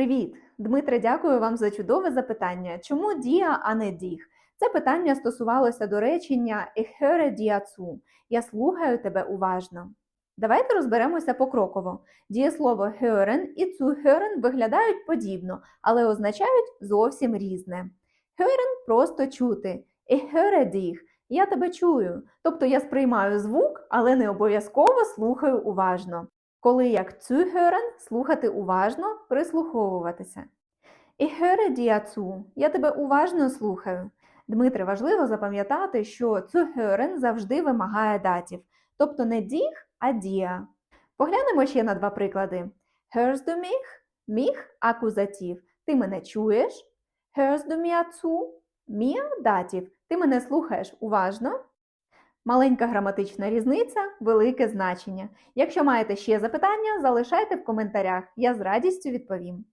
Привіт! Дмитре, дякую вам за чудове запитання. Чому дія, а не діг? Це питання стосувалося до речення «Ich höre zu» – Я слухаю тебе уважно. Давайте розберемося покроково. Дієслово hören і zuhören виглядають подібно, але означають зовсім різне. Hören – просто чути. «Ich höre dich» – я тебе чую. Тобто я сприймаю звук, але не обов'язково слухаю уважно. Коли як zuhören – слухати уважно, прислуховуватися. Ich höre dir я тебе уважно слухаю. Дмитре, важливо запам'ятати, що zuhören завжди вимагає датів, тобто не діг, а дія. Поглянемо ще на два приклади. Hörst du mich? Міх – акузатив. Ти мене чуєш? Hörst du mir zu? Mir – датів. Ти мене слухаєш уважно? Маленька граматична різниця, велике значення. Якщо маєте ще запитання, залишайте в коментарях. Я з радістю відповім.